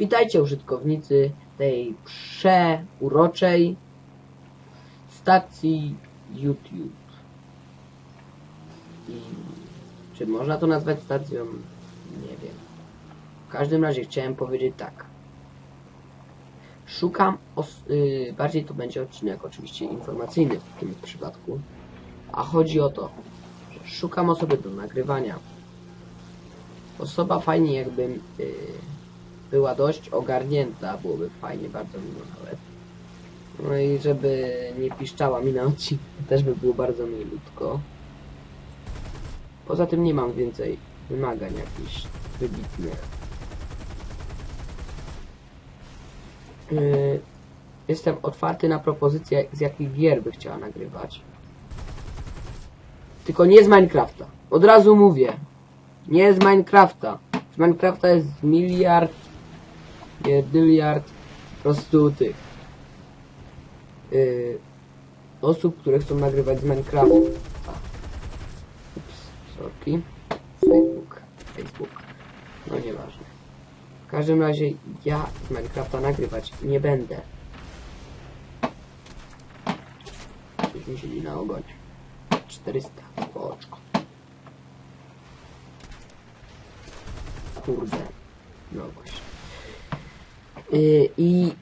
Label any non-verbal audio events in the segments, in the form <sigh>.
Witajcie użytkownicy tej przeuroczej stacji YouTube. I czy można to nazwać stacją? Nie wiem. W każdym razie chciałem powiedzieć tak. Szukam, yy, bardziej to będzie odcinek oczywiście informacyjny w tym przypadku, a chodzi o to, że szukam osoby do nagrywania. Osoba fajnie jakby yy, była dość ogarnięta, byłoby fajnie, bardzo miło nawet. No i żeby nie piszczała mi na odcinku, <laughs> też by było bardzo milutko. Poza tym nie mam więcej wymagań jakichś wybitnych. Yy, jestem otwarty na propozycje, z jakich gier by chciała nagrywać. Tylko nie z Minecrafta. Od razu mówię. Nie z Minecrafta. Z Minecrafta jest miliard, pierdyliard po prostu tych yy, osób, które chcą nagrywać z Minecraftu. Ups, sorki. Facebook, Facebook. No nieważne. W każdym razie ja z Minecrafta nagrywać nie będę. Coś mi siedzi na ogonie. 400 o oczko. Kurde. No właśnie. Yy, I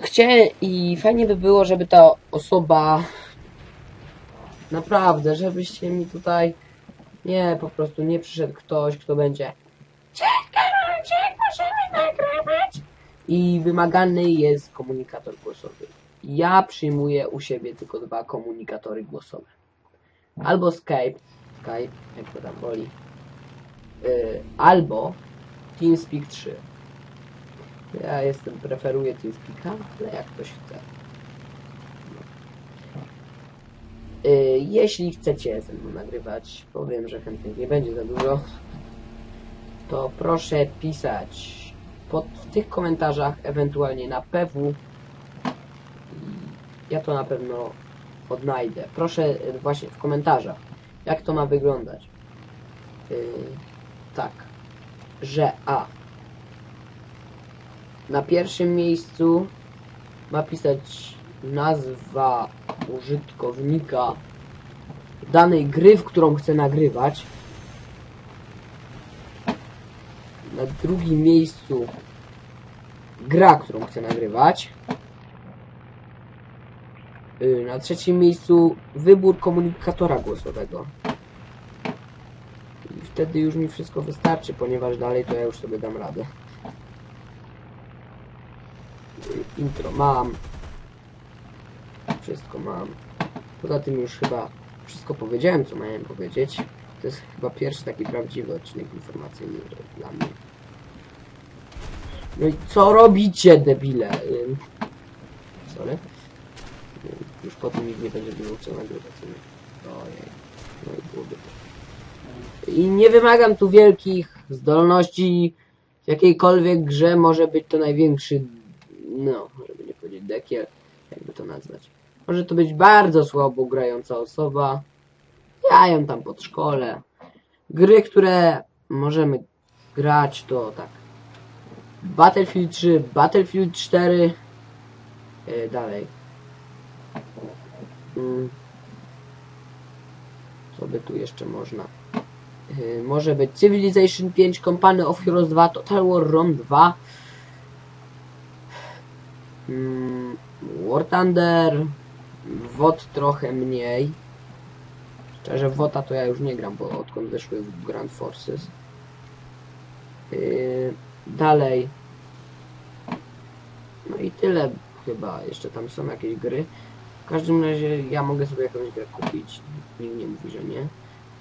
chciałem i fajnie by było, żeby ta osoba naprawdę, żebyście mi tutaj nie, po prostu nie przyszedł ktoś, kto będzie możemy i wymagany jest komunikator głosowy. Ja przyjmuję u siebie tylko dwa komunikatory głosowe. Albo Skype, Skype, jak to tam woli, yy, albo TeamSpeak 3. Ja jestem, preferuję TeamSpeaka, ale jak ktoś chce. Yy, jeśli chcecie ze mną nagrywać, powiem, że chętnych nie będzie za dużo, to proszę pisać pod, w tych komentarzach, ewentualnie na PW. Ja to na pewno odnajdę. Proszę yy, właśnie w komentarzach, jak to ma wyglądać. Yy, tak, że A. Na pierwszym miejscu ma pisać nazwa użytkownika danej gry, w którą chcę nagrywać. Na drugim miejscu gra, którą chcę nagrywać. Yy, Na trzecim miejscu wybór komunikatora głosowego. I wtedy już mi wszystko wystarczy, ponieważ dalej to ja już sobie dam radę. Intro mam. Wszystko mam. Poza tym już chyba wszystko powiedziałem, co miałem powiedzieć. To jest chyba pierwszy taki prawdziwy odcinek informacyjny dla mnie. No i co robicie, debile? Sorry. Już potem nikt nie będzie było co nagrywać. Ojej. No i byłoby to. I nie wymagam tu wielkich zdolności w jakiejkolwiek grze. Może być to największy, no, żeby nie powiedzieć dekiel, jakby to nazwać. Może to być bardzo słabo grająca osoba. Ja ją tam pod szkole. Gry, które możemy grać to tak. Battlefield 3, Battlefield 4. Yy, dalej. Mm. Co by tu jeszcze można? Yy, może być Civilization 5, Company of Heroes 2, Total War Rome 2. Mm, War Thunder. WOT trochę mniej. Szczerze, WOTA to ja już nie gram, bo odkąd wyszły w Grand Forces. Yy, dalej. No i tyle chyba. Jeszcze tam są jakieś gry. W każdym razie ja mogę sobie jakąś grę kupić. Nikt nie mówi, że nie.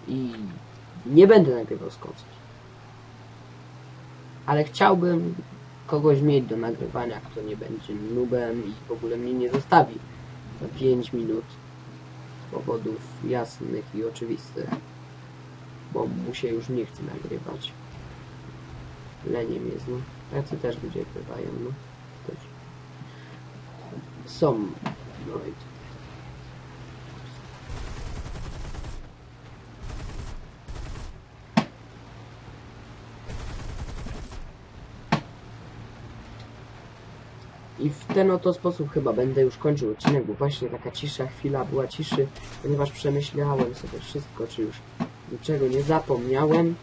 I nie będę nagrywał z konsol. Ale chciałbym kogoś mieć do nagrywania, kto nie będzie nubem i w ogóle mnie nie zostawi na 5 minut z powodów jasnych i oczywistych. Bo mu się już nie chce nagrywać. Leniem jest, no. Tacy też ludzie bywają, no. Są. No i to. I w ten oto sposób chyba będę już kończył odcinek, bo właśnie taka cisza chwila była ciszy, ponieważ przemyślałem sobie wszystko, czy już niczego nie zapomniałem.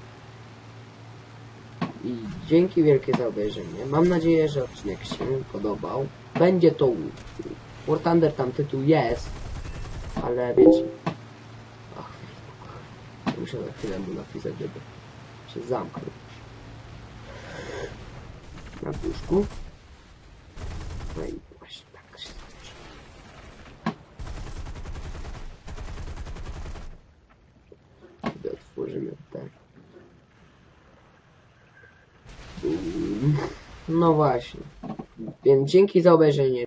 I dzięki wielkie za obejrzenie. Mam nadzieję, że odcinek się podobał. Będzie to War Thunder, tam tytuł jest, ale wiecie. Ach, muszę za chwilę mu napisać, żeby się zamknął. Na puszku. No i właśnie tak się skończy. Gdy otworzymy te. Mm, No właśnie. Więc dzięki za obejrzenie.